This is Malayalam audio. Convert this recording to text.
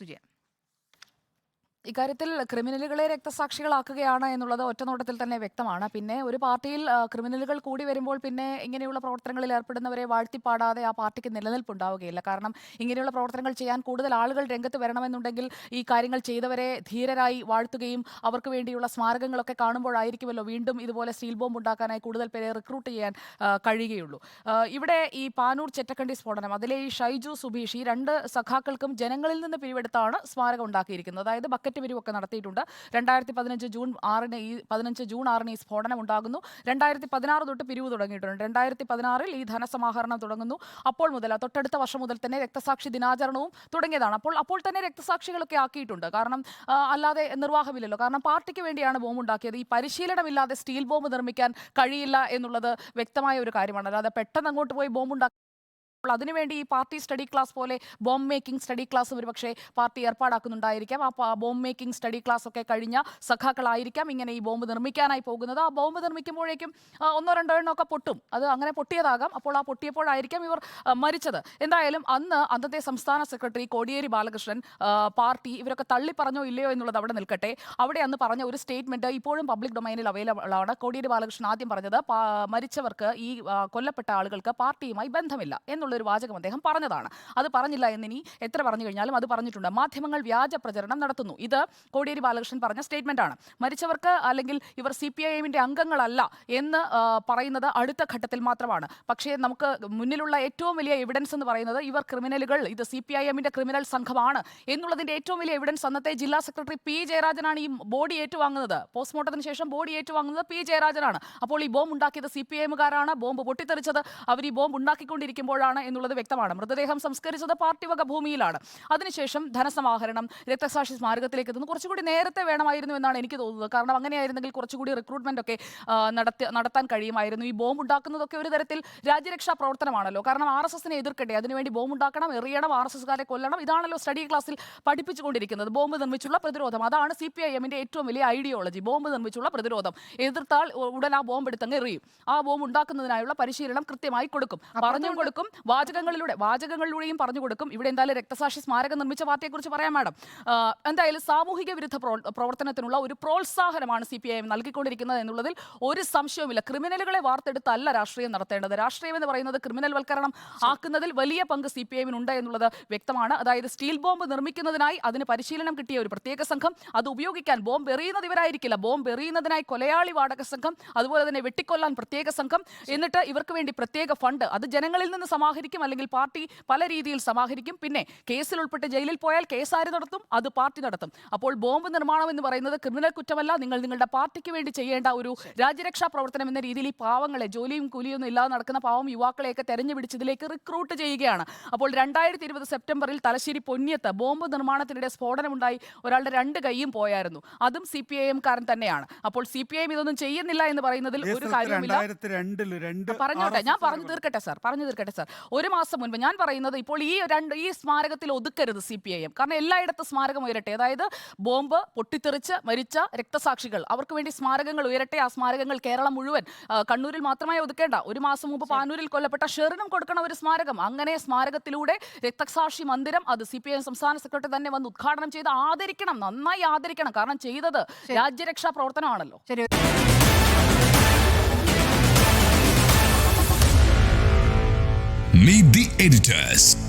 суде. ഇക്കാര്യത്തിൽ ക്രിമിനലുകളെ രക്തസാക്ഷികളാക്കുകയാണ് എന്നുള്ളത് ഒറ്റനോട്ടത്തിൽ തന്നെ വ്യക്തമാണ്. പിന്നെ ഒരു പാർട്ടിയിൽ ക്രിമിനലുകൾ കൂടി വരുമ്പോൾ പിന്നെ ഇങ്ങനെയുള്ള പ്രവർത്തനങ്ങളിൽ ഏർപ്പെടുന്നവരെ വാഴ്ത്തിപ്പാടാതെ ആ പാർട്ടിക്ക് നിലനിൽപ്പുണ്ടാവുകയില്ല. കാരണം ഇങ്ങനെയുള്ള പ്രവർത്തനങ്ങൾ ചെയ്യാൻ കൂടുതൽ ആളുകൾ രംഗത്ത് വരണമെന്നുണ്ടെങ്കിൽ ഈ കാര്യങ്ങൾ ചെയ്തവരെ ധീരരായി വാഴ്ത്തുകയും അവർക്ക് വേണ്ടിയുള്ള സ്മാരകങ്ങളൊക്കെ കാണുമ്പോഴായിരിക്കുമല്ലോ വീണ്ടും ഇതുപോലെ സ്റ്റീൽ ബോംബ് ഉണ്ടാക്കാനായി കൂടുതൽ പേരെ റിക്രൂട്ട് ചെയ്യാൻ കഴിയുകയുള്ളൂ. ഇവിടെ ഈ പാനൂർ ചെറ്റക്കണ്ടി സ്ഫോടനം അതിലെ ഈ ഷൈജു സുബീഷ് ഈ രണ്ട് സഖാക്കൾക്കും ജനങ്ങളിൽ നിന്ന് പിരിവെടുത്താണ് സ്മാരകം ഉണ്ടാക്കിയിരിക്കുന്നത്. അതായത് പിരിവൊക്കെ നടത്തിയിട്ടുണ്ട്. രണ്ടായിരത്തി പതിനഞ്ച് ജൂൺ ആറിന് ഈ പതിനഞ്ച് ജൂൺ ആറിന് ഈ സ്ഫോടനം ഉണ്ടാകുന്നു. രണ്ടായിരത്തി പതിനാറ് തൊട്ട് പിരിവ് തുടങ്ങിയിട്ടുണ്ട്. രണ്ടായിരത്തി പതിനാറിൽ ഈ ധനസമാഹരണം തുടങ്ങുന്നു. അപ്പോൾ മുതൽ തൊട്ടടുത്ത വർഷം മുതൽ തന്നെ രക്തസാക്ഷി ദിനാചരണവും തുടങ്ങിയതാണ്. അപ്പോൾ അപ്പോൾ തന്നെ രക്തസാക്ഷികളൊക്കെ ആക്കിയിട്ടുണ്ട്. കാരണം അല്ലാതെ നിർവാഹമില്ലല്ലോ. കാരണം പാർട്ടിക്ക് വേണ്ടിയാണ് ബോംബ് ഉണ്ടാക്കിയത് ഈ പരിശീലനമില്ലാതെ സ്റ്റീൽ ബോംബ് നിർമ്മിക്കാൻ കഴിയില്ല എന്നുള്ളത് വ്യക്തമായ ഒരു കാര്യമാണ്. അല്ലാതെ പെട്ടെന്ന് അങ്ങോട്ട് പോയി ബോംബ് അപ്പോൾ അതിനുവേണ്ടി ഈ പാർട്ടി സ്റ്റഡി ക്ലാസ് പോലെ ബോംബ് മേക്കിംഗ് സ്റ്റഡി ക്ലാസ് ഒരുപക്ഷെ പാർട്ടി ഏർപ്പാടാക്കുന്നുണ്ടായിരിക്കാം. ആ ബോംബ് മേക്കിംഗ് സ്റ്റഡി ക്ലാസ് ഒക്കെ കഴിഞ്ഞ സഖാക്കളായിരിക്കാം ഇങ്ങനെ ഈ ബോംബ് നിർമ്മിക്കാനായി പോകുന്നത്. ആ ബോംബ് നിർമ്മിക്കുമ്പോഴേക്കും ഒന്നോ രണ്ടോ എണ്ണോ ഒക്കെ പൊട്ടും. അത് അങ്ങനെ പൊട്ടിയതാകാം. അപ്പോൾ ആ പൊട്ടിയപ്പോഴായിരിക്കാം ഇവർ മരിച്ചത്. എന്തായാലും അന്ന് അന്നത്തെ സംസ്ഥാന സെക്രട്ടറി കോടിയേരി ബാലകൃഷ്ണൻ പാർട്ടി ഇവരൊക്കെ തള്ളി പറഞ്ഞോ ഇല്ലയോ എന്നുള്ളത് അവിടെ നിൽക്കട്ടെ. അവിടെ അന്ന് പറഞ്ഞ ഒരു സ്റ്റേറ്റ്മെന്റ് ഇപ്പോഴും പബ്ലിക് ഡൊമൈനിൽ അവൈലബിൾ ആണ്. കോടിയേരി ബാലകൃഷ്ണൻ ആദ്യം പറഞ്ഞത് മരിച്ചവർക്ക് ഈ കൊല്ലപ്പെട്ട ആളുകൾക്ക് പാർട്ടിയുമായി ബന്ധമില്ല എന്നുള്ളൊരു വാചകം അദ്ദേഹം പറഞ്ഞതാണ്. അത് പറഞ്ഞില്ല എന്നിനി എത്ര പറഞ്ഞു കഴിഞ്ഞാലും അത് പറഞ്ഞിട്ടുണ്ട്. മാധ്യമങ്ങൾ വ്യാജ പ്രചരണം നടത്തുന്നു. ഇത് കോടിയേരി ബാലകൃഷ്ണൻ പറഞ്ഞ സ്റ്റേറ്റ്മെന്റ് ആണ്. മരിച്ചവർക്ക് അല്ലെങ്കിൽ ഇവർ സി പി ഐ എമ്മിന്റെ അംഗങ്ങളല്ല എന്ന് പറയുന്നത് അടുത്ത ഘട്ടത്തിൽ മാത്രമാണ്. പക്ഷേ നമുക്ക് മുന്നിലുള്ള ഏറ്റവും വലിയ എവിഡൻസ് എന്ന് പറയുന്നത് ഇവർ ക്രിമിനലുകൾ. ഇത് സി പി ഐ എമ്മിന്റെ ക്രിമിനൽ സംഘമാണ് എന്നുള്ളതിന്റെ ഏറ്റവും വലിയ എവിഡൻസ് അന്നത്തെ ജില്ലാ സെക്രട്ടറി പി ജയരാജനാണ് ഈ ബോഡി ഏറ്റുവാങ്ങുന്നത്. പോസ്റ്റ്മോർട്ടത്തിന് ശേഷം ബോഡി ഏറ്റുവാങ്ങുന്നത് പി ജയരാജനാണ്. അപ്പോൾ ഈ ബോംബ് ഉണ്ടാക്കിയത് സി പി ഐ എമ്മുകാരാണ്. ബോംബ് പൊട്ടിത്തെറിച്ചത്. അവർ ഈ ബോംബ് ഉണ്ടാക്കിക്കൊണ്ടിരിക്കുമ്പോഴാണ് എന്നുള്ളത് വ്യക്തമാണ്. മൃതദേഹം സംസ്കരിച്ചത് പാർട്ടിവക ഭൂമിയിലാണ്. അതിനുശേഷം ധനസമാഹരണം രക്തസാക്ഷി സ്മാരകത്തിലേക്ക് എത്തുന്നു. കുറച്ചുകൂടി നേരത്തെ വേണമായിരുന്നു എന്നാണ് എനിക്ക് തോന്നുന്നത്. കാരണം അങ്ങനെയായിരുന്നെങ്കിൽ കുറച്ചുകൂടി റിക്രൂട്ട്മെന്റ് ഒക്കെ നടത്തി നടത്താൻ കഴിയുമായിരുന്നു. ഈ ബോംബ് ഉണ്ടാക്കുന്നതൊക്കെ ഒരു തരത്തിൽ രാജ്യരക്ഷാ പ്രവർത്തനമാണല്ലോ. കാരണം ആർ എസ് എസിനെ എതിർക്കട്ടെ അതിനുവേണ്ടി ബോംബ് ഉണ്ടാക്കണം എറിയണം ആർ എസ് എസ്കാരെ കൊല്ലണം. ഇതാണല്ലോ സ്റ്റഡി ക്ലാസ്സിൽ പഠിപ്പിച്ചുകൊണ്ടിരിക്കുന്നത്. ബോംബ് നിർമ്മിച്ചുള്ള പ്രതിരോധം. അതാണ് സി പി ഐ എമ്മിന്റെ ഏറ്റവും വലിയ ഐഡിയോളജി ബോംബ് നിർമ്മിച്ചുള്ള പ്രതിരോധം. എതിർത്താൽ ഉടൻ ആ ബോംബ് എടുത്തങ്ങ് എറിയും. ആ ബോംബ് ഉണ്ടാക്കുന്നതിനായുള്ള പരിശീലനം കൃത്യമായി കൊടുക്കും. പറഞ്ഞു കൊടുക്കും വാചകങ്ങളിലൂടെ വാചകങ്ങളിലൂടെയും പറഞ്ഞു കൊടുക്കും. ഇവിടെ എന്തായാലും രക്തസാക്ഷി സ്മാരകം നിർമ്മിച്ച പാർട്ടിയെക്കുറിച്ച് പറയാം മാഡം. എന്തായാലും സാമൂഹിക വിരുദ്ധ പ്രോ- പ്രവർത്തനത്തിനുള്ള ഒരു പ്രോത്സാഹനമാണ് സി പി ഐ എം നൽകിക്കൊണ്ടിരിക്കുന്നത് എന്നുള്ളതിൽ ഒരു സംശയവുമില്ല. ക്രിമിനലുകളെ വാർത്തെടുത്തല്ല രാഷ്ട്രീയം നടത്തേണ്ടത്. രാഷ്ട്രീയം എന്ന് പറയുന്നത് ക്രിമിനൽ വൽക്കരണം ആക്കുന്നതിൽ വലിയ പങ്ക് സി പി എമ്മിനുണ്ട് എന്നുള്ളത് വ്യക്തമാണ്. അതായത് സ്റ്റീൽ ബോംബ് നിർമ്മിക്കുന്നതിനായി അതിന് പരിശീലനം കിട്ടിയ ഒരു പ്രത്യേക സംഘം അത് ഉപയോഗിക്കാൻ ബോംബ് എറിയുന്നത് ഇവരായിരിക്കില്ല. ബോംബ് എറിയുന്നതിനായി കൊലയാളി വാടക സംഘം അതുപോലെ തന്നെ വെട്ടിക്കൊല്ലാൻ പ്രത്യേക സംഘം. എന്നിട്ട് ഇവർക്ക് വേണ്ടി പ്രത്യേക ഫണ്ട്. അത് ജനങ്ങളിൽ നിന്ന് സമാഹരിക്കും അല്ലെങ്കിൽ പാർട്ടി പല രീതിയിൽ സമാഹരിക്കും. പിന്നെ കേസിൽ ഉൾപ്പെട്ട് ജയിലിൽ പോയാൽ കേസ് ആര് നടത്തും അത് പാർട്ടി നടത്തും. അപ്പോൾ ബോംബ് നിർമ്മാണം എന്ന് പറയുന്നത് ക്രിമിനൽ കുറ്റമല്ല. നിങ്ങൾ നിങ്ങളുടെ പാർട്ടിക്ക് വേണ്ടി ചെയ്യേണ്ട ഒരു രാജ്യരക്ഷാ പ്രവർത്തനം എന്ന രീതിയിൽ ഈ പാവങ്ങളെ ജോലിയും കൂലിയൊന്നും ഇല്ലാതെ നടക്കുന്ന പാവം യുവാക്കളെയൊക്കെ തെരഞ്ഞു പിടിച്ചതിലേക്ക് റിക്രൂട്ട് ചെയ്യുകയാണ്. അപ്പോൾ രണ്ടായിരത്തി ഇരുപത് സെപ്റ്റംബറിൽ തലശ്ശേരി പൊന്നിയത്ത് ബോംബ് നിർമ്മാണത്തിനിടെ സ്ഫോടനമുണ്ടായി. ഒരാളുടെ രണ്ട് കൈയും പോയായിരുന്നു. അതും സി പി ഐ എം കാരൻ തന്നെയാണ്. അപ്പോൾ സി പി ഐ എം ഇതൊന്നും ചെയ്യുന്നില്ല എന്ന് പറയുന്നതിൽ ഒരു കാര്യമില്ല പറഞ്ഞോട്ടെ. ഞാൻ പറഞ്ഞു തീർക്കട്ടെ സാർ. പറഞ്ഞു തീർക്കട്ടെ സാർ. ഒരു മാസം മുൻപ് ഞാൻ പറയുന്നത് ഇപ്പോൾ ഈ രണ്ട് ഈ സ്മാരകത്തിൽ ഒതുക്കരുത് സി പി ഐ എം. കാരണം എല്ലായിടത്തും സ്മാരകം ഉയരട്ടെ. അതായത് ബോംബ് പൊട്ടിത്തെറിച്ച് മരിച്ച രക്തസാക്ഷികൾ അവർക്ക് വേണ്ടി സ്മാരകങ്ങൾ ഉയരട്ടെ. ആ സ്മാരകങ്ങൾ കേരളം മുഴുവൻ കണ്ണൂരിൽ മാത്രമായി ഒതുക്കേണ്ട. ഒരു മാസം മുമ്പ് പാനൂരിൽ കൊല്ലപ്പെട്ട ഷെറിനും കൊടുക്കണം ഒരു സ്മാരകം. അങ്ങനെ സ്മാരകത്തിലൂടെ രക്തസാക്ഷി മന്ദിരം അത് സി പി ഐ എം സംസ്ഥാന സെക്രട്ടറി തന്നെ വന്ന് ഉദ്ഘാടനം ചെയ്ത് ആദരിക്കണം. നന്നായി ആദരിക്കണം. കാരണം ചെയ്തത് രാജ്യരക്ഷാ പ്രവർത്തനമാണല്ലോ. Editors.